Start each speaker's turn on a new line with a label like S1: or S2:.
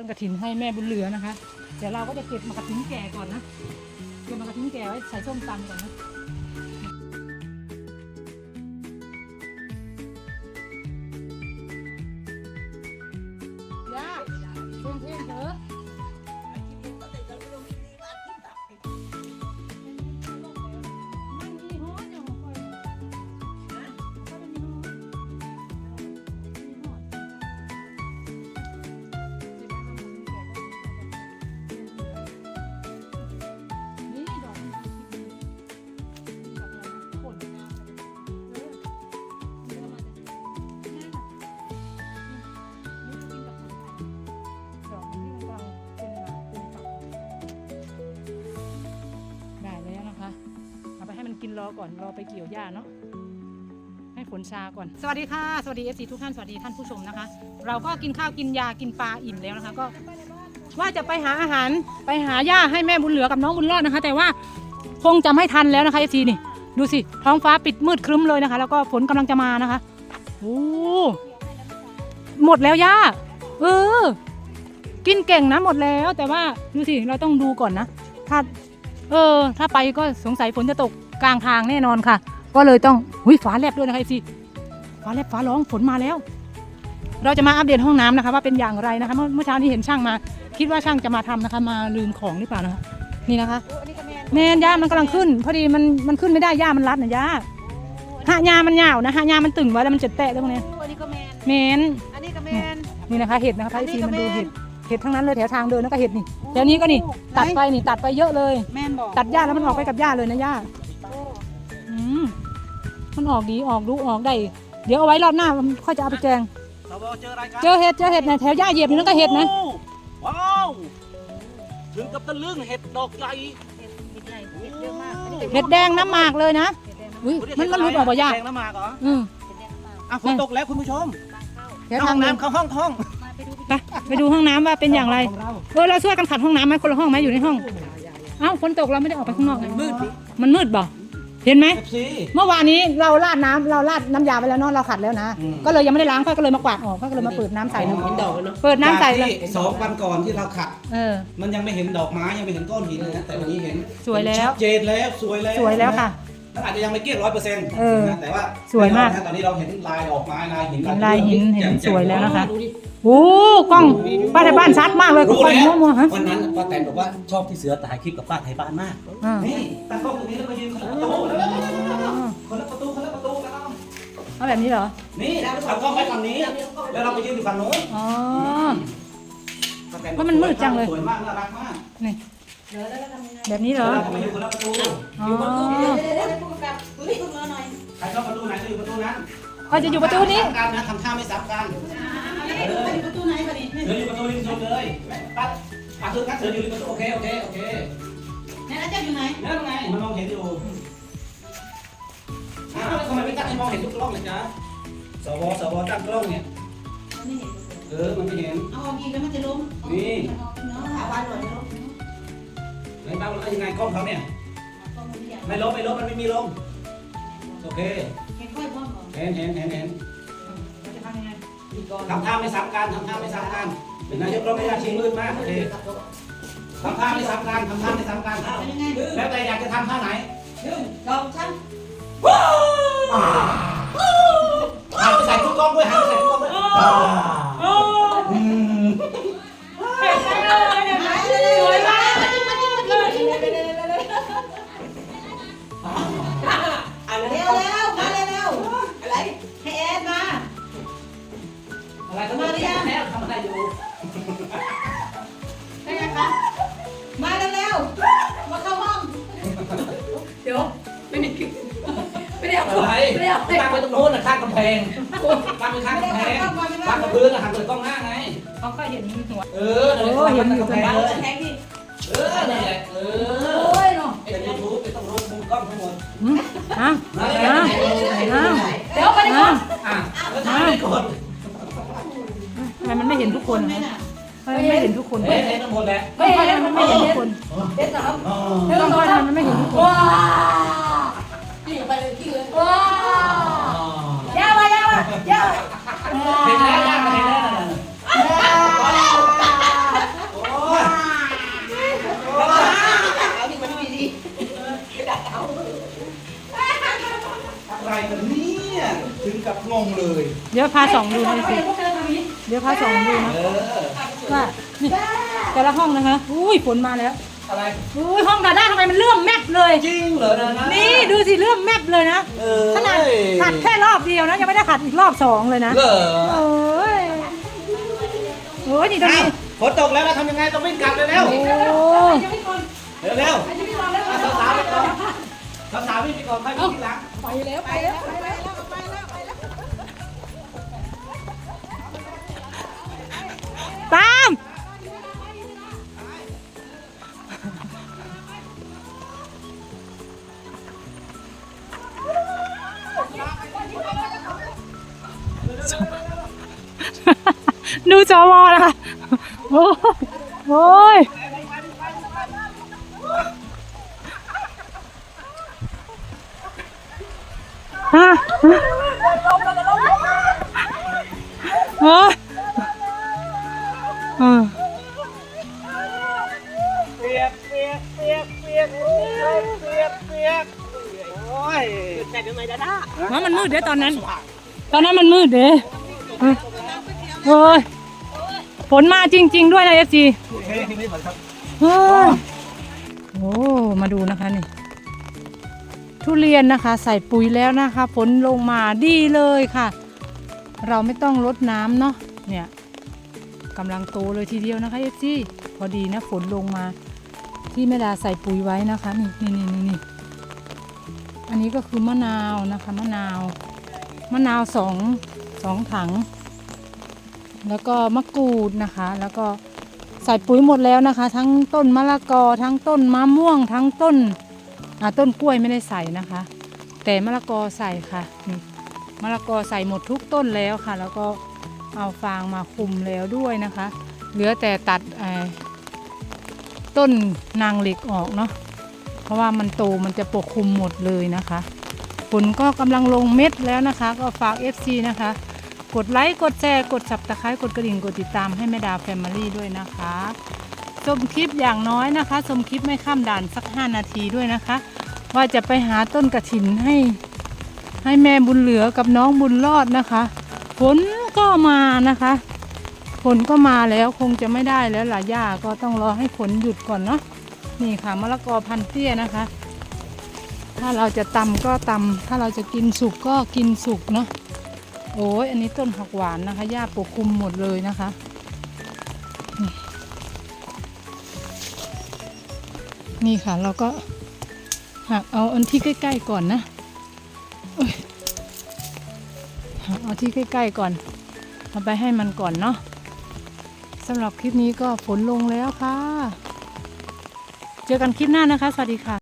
S1: ต้นกระถินให้แม่บุญเหลือนะคะ เดี๋ยวเราก็จะเก็บมากระถินแก่ก่อนนะ เก็บมากระถินแก่ไว้ใส่ส้มตำก่อนนะ รอก่อนรอไปเกี่ยวหญ้าเนาะให้ฝนชาก่อน สวัสดีค่ะ สวัสดีเอฟซีทุกท่าน สวัสดีท่านผู้ชมนะคะ เราก็กินข้าวกินยากินปลาอิ่มแล้วนะคะ ก็ว่าจะไปหาอาหารไปหาหญ้าให้แม่บุญเหลือกับน้องบุญรอดนะคะ แต่ว่าคงจะไม่ทันแล้วนะคะเอฟซีนี่ ดูสิ ท้องฟ้าปิดมืดครึ้มเลยนะคะ แล้วก็ฝนกำลังจะมานะคะโอ้หมดแล้วย่าเออ กินเก่งนะหมดแล้ว แต่ว่าดูสิเราต้องดูก่อนนะ ถ้า เออ ถ้าไปก็สงสัยฝนจะตก กลางทางแน่นอนค่ะ ก็เลยต้องหุยฟ้าแลบด้วยนะคะพี่ฟ้าแลบฟ้าร้องฝนมาแล้ว เราจะมาอัปเดตห้องน้ำนะคะ ว่าเป็นอย่างไรนะคะเมื่อเมื่อเช้านี้เห็นช่างมา คิดว่าช่างจะมาทำนะคะ มาลืมของหรือเปล่านะคะนี่นะคะแมนย่ามันกำลังขึ้น พอดีมันมันขึ้นไม่ได้ย่ามันรัดนะย่าหายามันยาวนะหายามันตึงไว้แล้วมันจะแตะตรงเนี้ย
S2: อันนี้ก็แมน
S1: แมน
S2: อันนี้ก็แมน
S1: นี่นะคะเห็ดนะคะ
S2: อัน
S1: พี่
S2: นี้
S1: ซี
S2: ก็
S1: มันดู
S2: แม่น
S1: เห็ดเห็ดทั้งนั้นเลยแถวทางเดินแล้วก็เห็ดนี่แถวนี้ก็นี่ตัดไปนี่ตัดไปเยอะเลย
S2: แมนบอก
S1: ตัดหญ้าแล้วมันออกไปกับหญ้าเลยนะย่า
S2: โอ้
S1: อื มมันออกดีออกดูออกได้ เดี๋ยวเอาไว้รอบหน้ามันค่อยจะเอาไปแกง
S3: สวเจออะไรครับ
S1: เจอเห็ดเจอเห็ดนะแถวหญ้าเหยียบนี่นั่นก็เห็ดนะ
S3: โอ้ว้าวถึงกับตะลึงเห็ดดอกใหญ่
S2: เห็ดเห็ดใหญ่เห็ดเยอะมากอันนี้ก็
S1: เห็ดแดงน้ำหมากเลยนะ
S2: เห็ดแดง
S1: อุ้ยมันมันรุดออกบ่ย่า
S3: แดงน้ำหมากเหรอ
S1: อืม
S2: เห็ดแดงมาก
S3: อะฝนตกแล้วคุณผู้ชม
S1: แถว
S3: เข้า
S1: ทา
S3: ห้องง
S1: เดิน
S3: น้ำเข้าห้องห้อง
S2: มาไปดู
S1: ไปไปดูห้องน้ำว่าเป็นอย่างไร
S3: ของเรา
S1: เออเราช่วยกันขัดห้องน้ำไหมคนละห้องไหมอยู่ในห้อง เอ้าฝนตกเราไม่ได้ออกไปข้างนอกไงมืดมันมืดบ่ เห็นไหม
S3: เอฟซี
S1: เมื่อวานนี้เราราดน้ำเราราดน้ำยาไปแล้วเนาะเราขัดแล้วนะ
S3: อืม
S1: ก็เลยยังไม่ได้ล้างค่อยก็เลยมากวาดออกค่อยก็เลยมาเปิดน้ำใส่นะ
S3: เห็นดอกเนาะ
S1: เปิดน้ำใส่เลย
S3: ที่สองวันก่อนที่เราขัด
S1: เออ
S3: มันยังไม่เห็นดอกไม้ยังไม่เห็นก้อนหินเลยนะแต่วันนี้เห็น
S1: สวยแล้ว
S3: ชัดเจนแล้วสวยแล้ว
S1: สวยแล้วค่ะ
S3: มันอาจจะยังไม่เกลี้ยงร้อยเปอร์เซ็นต์
S1: เออ
S3: แต่ว่า
S1: สวยมาก
S3: แน่นอนนะตอนนี้เราเห็นลายดอกไม้ลายหิน
S1: เห็นลายหินเห็น
S3: แจ่มๆ
S1: สวยแล้วนะคะ
S3: ดูดิ
S1: โอ้กล้องป้าในบ้านชัดมากเลย
S3: รู้
S1: ค่อย
S3: แล้ว
S1: ๆมัวๆฮะ
S3: วันนั้นป้าแตนบอกว่าชอบที่เสือถ่ายคลิปกับป้าไทยบ้านมาก
S1: อ่า
S3: นี่ตั้งกล้องตรงนี้แล้วมายืนคนละประตูคนละประตูคนละประตูกันเอา
S1: เอาแบบนี้เหรอ
S3: นี่เอากล้องไว้ฝั่งนี้ แล้วเราไปยืนอยู่ฝั่งโน้น
S1: อ๋อ
S3: ป้าแตน
S1: ว่ามันมืดจังเลย
S3: สวยมากน่ารักมาก
S1: นี่ แบบนี้เหรอ
S3: เรามาอยู่คนละประตู
S1: อ๋อ
S2: เดี๋ยวเดี๋ยวเดี๋ยวผู้กำกับตัวนี้คุณมาหน่อย
S3: ใครชอบประตูไหนจะอยู่ประตูนั้น
S1: ก็จะอยู่ประตูนี้
S3: ซ้ำกันนะทำท่าไม่ซ้ำกัน
S2: อันนี้ไปประตูไหนมาดิ
S3: เสืออยู่ประตูริมสุดเลยปัดปัดเสือกัดเสืออยู่ริมประตูโอเคโอเคโอเค
S2: นี่แล้วจะอยู่ไหน
S3: นั่นไงมันมองเห็นอยู่อ้าวแล้วทำไมไม่ตั้งให้มองเห็นทุกกล้องเลยจ๊ะสวสวตั้งกล้องเนี่ย
S2: ไม่เห็น
S3: เออมันไม่เห็น
S2: เอาออกอีกแล้วมันจะล้ม
S3: นี่
S2: เนาะหาวันหน่อยล้ม
S3: ไหนบ้างแล้วยังไงกล้องเขาเนี่ย
S2: ก็มันอยาก
S3: ไม่ลบไม่ลบมันไม่มีลมโอเค
S2: เห็นค่อยบ้องก่อน
S3: เห็นเห็นเห็นเห็น
S1: เราจะทำยังไง
S3: ทำท่าไม่ซ้ำกันทำท่าไม่ซ้ำกันเป็นนายกเราไม่ได้ชิงมืดมากโอเคทำท่าไม่ซ้ำกันทำท่าไม่ซ้ำกัน
S2: เป็นยังไง
S3: แล้วแต่อยากจะทำท่าไหน
S2: ลองฉัน
S3: หันไปใส่ทุกกล้องด้วยหันไปใส่ทุกกล้องด้วยำอะไรอยู่
S2: ได้ไหมคะ มาเร็วๆ มาเข้าห้อง เดี๋ยว ไม่ได้ไม่ได้เอา
S3: อะไร
S2: ไม่ได้เอา
S3: ตั้งไว้ตรงโน้นน่ะข้างกำแพงตั้งไว้ข้างกำแพงตั้งกับพื้นน่ะหันเปิดกล้องหน้าไง
S1: เขาก็เห็นหัว
S3: เออนั่นแหละ
S1: โอ้เห็นอยู่
S3: ตั้งกำแพงเลย
S2: แทงดิ
S3: เออนั่นแหละเออ
S2: โอ้ยเนาะ
S3: เป็นยูทูบเป็นต้องรู้มุมกล้องทั้งหมด
S1: อืมอะ
S3: นั่นแหละ
S1: อะ
S3: อะ
S2: เดี๋ยวไปดิ
S1: อะ
S3: อะแล้วทำไม่กด
S1: ทำ ทำไมมันไม่เห็นทุกคนทำไมไม่เห็นทุกคน
S3: ไม่เอ็นทั้งหมดแหละ
S1: ไม่เห็นมันไม่เห็นทุกคน
S2: เด็ดสา
S3: ม
S1: ต้องคอยทำมันไม่เห็นทุกคน
S2: ว้าวขี้ไปเลยขี้เลยว้าวยาวไปยาวไปยาว
S3: เห็นแล้วยาวไปเห็นแล้วอะไรกัน
S1: เนี่ยถึงกับงงเลย เดี๋
S2: ยวพาสองดูหน่อยสิ
S1: เดี๋ยวพาส่องดูนะ
S3: เออ
S1: ว่านี่แต่ละห้องนะคะ อุ้ยฝนมาแล้ว
S3: อะไร
S1: อุ้ยห้องดาด้าทำไมมันเลื่อมแมบเลย
S3: จริงเหรอนะนะ
S1: นี่ดูสิเลื่อมแมบเลยนะ
S3: เออ
S1: ขนาดขัดแค่รอบเดียวนะยังไม่ได้ขัดอีกรอบสองเลยนะ
S3: เหรอ
S1: โอ้ยโอ้ยนี่ตรง
S3: อ้าว
S1: นี้
S3: ฝนตกแล้วเราทำยังไงต้องวิ่งกลับเลยเร็ว
S1: โอ้
S2: ยังไม่ก่อน
S3: เร็วเร็ว
S2: ยังไม่ก่อนแล้ว
S3: สาวสาวๆไปก่อนสาวสาวๆวิ่งไปก่อนค่อยวิ่งทีหลัง
S2: ไปแล้วไปแล้วไปแล้วไปแล้ว
S1: ดูจอวอนะคะโอ้โอ้ยฮะโอ้ยอืม
S3: เปียกเปียกเปียกเปียกเปียกเปียกเปียกโอ้ยแต่ทำไมดาด้า
S1: ว่ามันมืดเด้ตอนนั้น ตอนนั้นมันมืดเด้เออโอ้ย ฝนมาจริง ๆ ด้วยนะเอฟซี
S3: เฮ้ยที่นี่หมือนครับ
S1: โอ้มาดูนะคะนี่ ทุเรียนนะคะ ใส่ปุ๋ยแล้วนะคะฝนลงมาดีเลยค่ะ เราไม่ต้องรดน้ำเนาะเนี่ยกำลังโตเลยทีเดียวนะคะเอฟซีพอดีนะฝนลงมา ที่แม่ดาใส่ปุ๋ยไว้นะคะนี่นี่นี่นี่นี่อันนี้ก็คือมะนาวนะคะ มะนาว มะนาวสองสองถัง แล้วก็มะกรูดนะคะ แล้วก็ใส่ปุ๋ยหมดแล้วนะคะ ทั้งต้นมะละกอ ทั้งต้นมะม่วง ทั้งต้นต้นกล้วยไม่ได้ใส่นะคะ แต่มะละกอใส่ค่ะนี่มะละกอใส่หมดทุกต้นแล้วค่ะ แล้วก็เอาฟางมาคุมแล้วด้วยนะคะ เหลือแต่ตัดต้นนางเหล็กออกเนาะเพราะว่ามันโตมันจะปกคลุมหมดเลยนะคะฝนก็กำลังลงเม็ดแล้วนะคะ ก็ฝาก FC นะคะ กดไลค์กดแชร์กด subscribe กดกระดิ่งกดติดตามให้แม่ดาแฟมิลี่ด้วยนะคะชมคลิปอย่างน้อยนะคะชมคลิปไม่ข้ามด่านสัก 5 นาทีด้วยนะคะ ว่าจะไปหาต้นกระถินให้ ให้แม่บุญเหลือกับน้องบุญรอดนะคะฝนก็มานะคะฝนก็มาแล้วคงจะไม่ได้แล้วล่ะย่าก็ต้องรอให้ฝนหยุดก่อนเนาะนี่ค่ะมะละกอพันเตี้ยนะคะ ถ้าเราจะตำก็ตำถ้าเราจะกินสุกก็กินสุกเนาะ โอ้ยอันนี้ต้นผักหวานนะคะหญ้าปกคลุมหมดเลยนะคะนี่ค่ะเราก็หักเอาอันที่ใกล้ ๆ ก่อนนะหักเอาที่ใกล้ ๆ ก่อน เอาไปให้มันก่อนเนาะสำหรับคลิปนี้ก็ฝนลงแล้วค่ะ เจอกันคลิปหน้านะคะ สวัสดีค่ะ